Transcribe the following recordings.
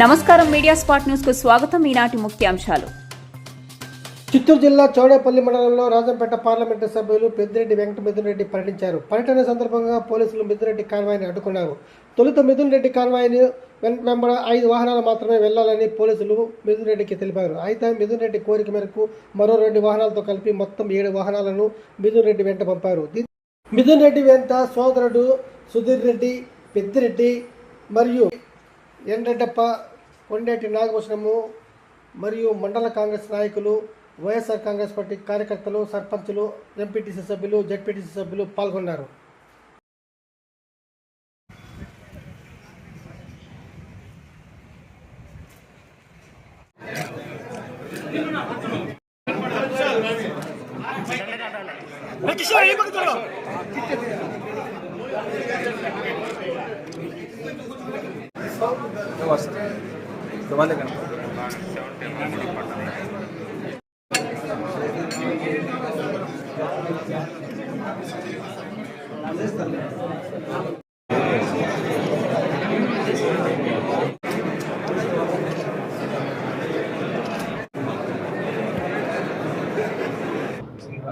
నమస్కారం media spot న్యూస్కు స్వాగతం. ఈనాటి ముఖ్యాంశాలు. చిత్తూరు జిల్లా చౌడేపల్లి మండలంలో రాజంపేట పార్లమెంటు సభ్యులు పెద్దిరెడ్డి వెంకట మిథున్ రెడ్డి పర్యటించారు. పర్యటన సందర్భంగా పోలీసులు మిథున్ కాన్వాయిని అడ్డుకున్నారు. తొలుత మిథున్ రెడ్డి కాన్వాయ్ని వెంబడ ఐదు వాహనాలు మాత్రమే వెళ్ళాలని పోలీసులు మిథున్ రెడ్డికి తెలిపారు. అయితే మిథున్ రెడ్డి కోరిక మేరకు మరో రెండు వాహనాలతో కలిపి మొత్తం ఏడు వాహనాలను మిథున్ రెడ్డి వెంట పంపారు. మిథున్ రెడ్డి వెంట సోదరుడు సుధీర్ రెడ్డి పెద్దిరెడ్డి మరియు ఎండటప్ప కొండేటి నాగభూషణము మరియు మండల కాంగ్రెస్ నాయకులు వైఎస్ఆర్ కాంగ్రెస్ పార్టీ కార్యకర్తలు సర్పంచులు ఎంపీటీసీ సభ్యులు జడ్పీటీసీ సభ్యులు పాల్గొన్నారు.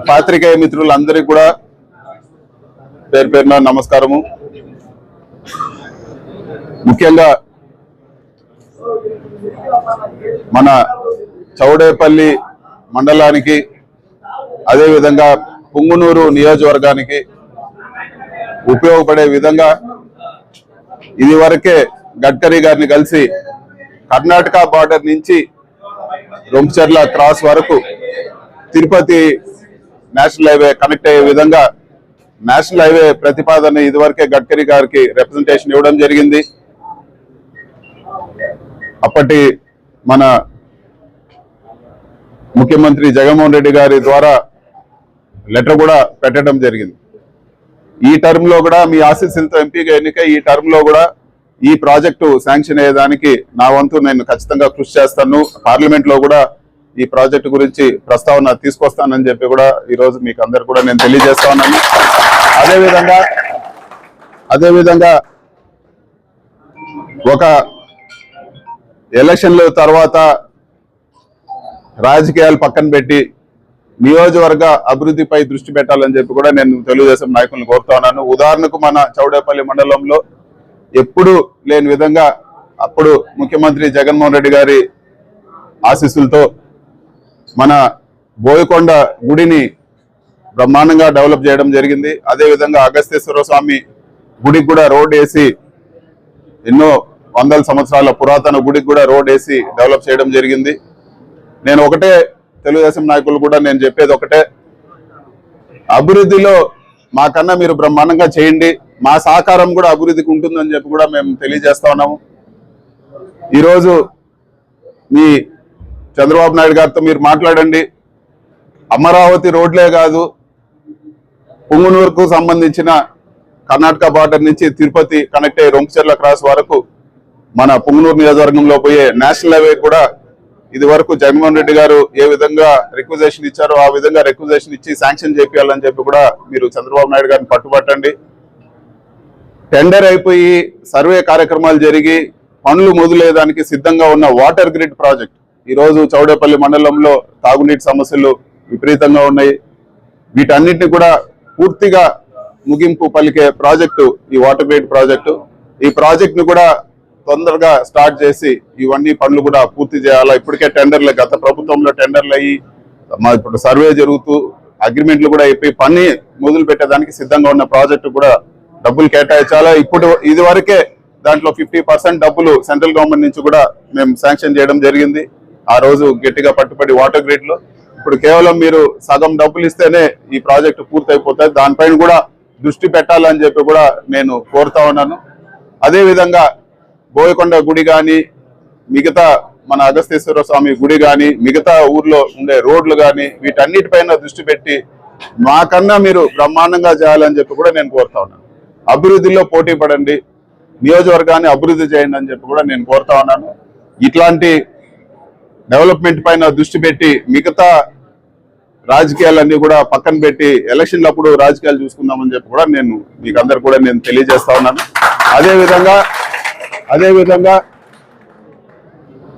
పాత్రికేయ మిత్రులందరికీ కూడా పేరు పేరున నమస్కారము. ముఖ్యంగా మన చౌడేపల్లి మండలానికి అదేవిధంగా పుంగునూరు నియోజకవర్గానికి ఉపయోగపడే విధంగా ఇది వరకే గడ్కరీ గారిని కలిసి కర్ణాటక బార్డర్ నుంచి రొంచర్ల క్రాస్ వరకు తిరుపతి నేషనల్ హైవే కనెక్ట్ అయ్యే విధంగా నేషనల్ హైవే ప్రతిపాదన ఇదివరకే గడ్కరీ గారికి రిప్రజెంటేషన్ ఇవ్వడం జరిగింది. అప్పటి మన ముఖ్యమంత్రి జగన్మోహన్ రెడ్డి గారి ద్వారా లెటర్ కూడా పెట్టడం జరిగింది. ఈ టర్మ్లో కూడా మీ ఆశీస్సులతో ఎంపీగా ఎన్నిక ఈ టర్మ్లో కూడా ఈ ప్రాజెక్టు శాంక్షన్ అయ్యేదానికి నా వంతు నేను ఖచ్చితంగా కృషి చేస్తాను. పార్లమెంట్లో కూడా ఈ ప్రాజెక్టు గురించి ప్రస్తావన తీసుకొస్తానని చెప్పి కూడా ఈరోజు మీకు అందరు కూడా నేను తెలియజేస్తా ఉన్నాను. అదేవిధంగా అదేవిధంగా ఒక ఎలక్షన్ల తర్వాత రాజకీయాలు పక్కన పెట్టి నియోజకవర్గ అభివృద్ధిపై దృష్టి పెట్టాలని చెప్పి కూడా నేను తెలుగుదేశం నాయకులను కోరుతా ఉన్నాను. ఉదాహరణకు మన చౌడేపల్లి మండలంలో ఎప్పుడు లేని విధంగా అప్పుడు ముఖ్యమంత్రి జగన్మోహన్ రెడ్డి గారి ఆశీస్సులతో మన బోయకొండ గుడిని బ్రహ్మాండంగా డెవలప్ చేయడం జరిగింది. అదే విధంగా అగస్తేశ్వర స్వామి గుడికి కూడా రోడ్ వేసి ఎన్నో వందల సంవత్సరాల పురాతన గుడికి కూడా రోడ్ వేసి డెవలప్ చేయడం జరిగింది. నేను ఒకటే తెలుగుదేశం నాయకులు కూడా నేను చెప్పేది ఒకటే. అభివృద్ధిలో మాకన్నా మీరు బ్రహ్మాండంగా చేయండి. మా సహకారం కూడా అభివృద్ధికి ఉంటుందని చెప్పి కూడా మేము తెలియజేస్తా ఉన్నాము. ఈరోజు మీ చంద్రబాబు నాయుడు గారితో మీరు మాట్లాడండి. అమరావతి రోడ్లే కాదు పుంగునూరుకు సంబంధించిన కర్ణాటక బార్డర్ నుంచి తిరుపతి కనెక్ట్ అయ్యే రొంకచెర్ల క్రాస్ వరకు మన పుంగనూరు నియోజకవర్గంలో పోయే నేషనల్ హైవే కూడా ఇది వరకు జగన్మోహన్ రెడ్డి గారు ఏ విధంగా రిక్వజేషన్ ఇచ్చారో ఆ విధంగా రిక్వజేషన్ ఇచ్చి శాంక్షన్ చేపియాలని చెప్పి కూడా మీరు చంద్రబాబు నాయుడు గారిని పట్టుబట్టండి. టెండర్ అయిపోయి సర్వే కార్యక్రమాలు జరిగి పనులు మొదలయ్యేదానికి సిద్ధంగా ఉన్న వాటర్ గ్రిడ్ ప్రాజెక్ట్ ఈరోజు చౌడేపల్లి మండలంలో తాగునీటి సమస్యలు విపరీతంగా ఉన్నాయి. వీటన్నిటిని కూడా పూర్తిగా ముగింపు పలికే ప్రాజెక్టు ఈ వాటర్ గ్రిడ్ ప్రాజెక్టు ఈ ప్రాజెక్ట్ను కూడా తొందరగా స్టార్ట్ చేసి ఇవన్నీ పనులు కూడా పూర్తి చేయాలా? ఇప్పటికే టెండర్లు గత ప్రభుత్వంలో టెండర్లు అయ్యి మా ఇప్పుడు సర్వే జరుగుతూ అగ్రిమెంట్లు కూడా అయిపోయి పని మొదలు పెట్టేదానికి సిద్ధంగా ఉన్న ప్రాజెక్టు కూడా డబ్బులు కేటాయించాలా? ఇప్పుడు ఇది వరకే దాంట్లో ఫిఫ్టీ పర్సెంట్ డబ్బులు సెంట్రల్ గవర్నమెంట్ నుంచి కూడా మేము శాంక్షన్ చేయడం జరిగింది. ఆ రోజు గట్టిగా పట్టుబడి వాటర్ గ్రిడ్లో ఇప్పుడు కేవలం మీరు సగం డబ్బులు ఇస్తేనే ఈ ప్రాజెక్టు పూర్తయిపోతుంది దానిపైన కూడా దృష్టి పెట్టాలని చెప్పి కూడా నేను కోరుతా ఉన్నాను. అదేవిధంగా బోయకొండ గుడి కానీ మిగతా మన అగస్తేశ్వర స్వామి గుడి కానీ మిగతా ఊర్లో ఉండే రోడ్లు కానీ వీటన్నిటిపైన దృష్టి పెట్టి మాకన్నా మీరు బ్రహ్మాండంగా చేయాలని చెప్పి కూడా నేను కోరుతా ఉన్నాను. అభివృద్ధిలో పోటీ పడండి నియోజకవర్గాన్ని అభివృద్ధి చేయండి అని చెప్పి కూడా నేను కోరుతా ఉన్నాను. ఇట్లాంటి డెవలప్మెంట్ పైన దృష్టి పెట్టి మిగతా రాజకీయాలన్నీ కూడా పక్కన పెట్టి ఎలక్షన్లప్పుడు రాజకీయాలు చూసుకుందామని చెప్పి కూడా నేను మీకు అందరు కూడా నేను తెలియజేస్తా ఉన్నాను. అదేవిధంగా అదేవిధంగా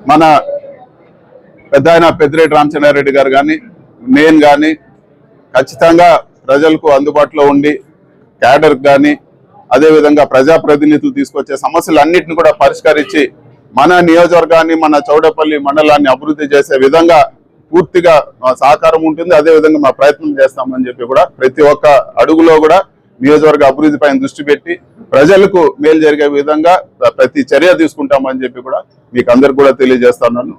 మన పెద్ద ఆయన పెద్దిరెడ్డి రామచంద్రారెడ్డి గారు కానీ నేను కానీ ఖచ్చితంగా ప్రజలకు అందుబాటులో ఉండి క్యాడర్ కానీ అదేవిధంగా ప్రజాప్రతినిధులు తీసుకొచ్చే సమస్యలు అన్నింటిని కూడా పరిష్కరించి మన నియోజకవర్గాన్ని మన చౌడపల్లి మండలాన్ని అభివృద్ధి చేసే విధంగా పూర్తిగా సహకారం ఉంటుంది. అదే విధంగా మా ప్రయత్నం చేస్తామని చెప్పి కూడా ప్రతి ఒక్క అడుగులో కూడా నియోజకవర్గ అభివృద్ధి పైన దృష్టి పెట్టి ప్రజలకు మేలు జరిగే విధంగా ప్రతి చర్య తీసుకుంటామని చెప్పి కూడా మీకు అందరికి కూడా తెలియజేస్తున్నాను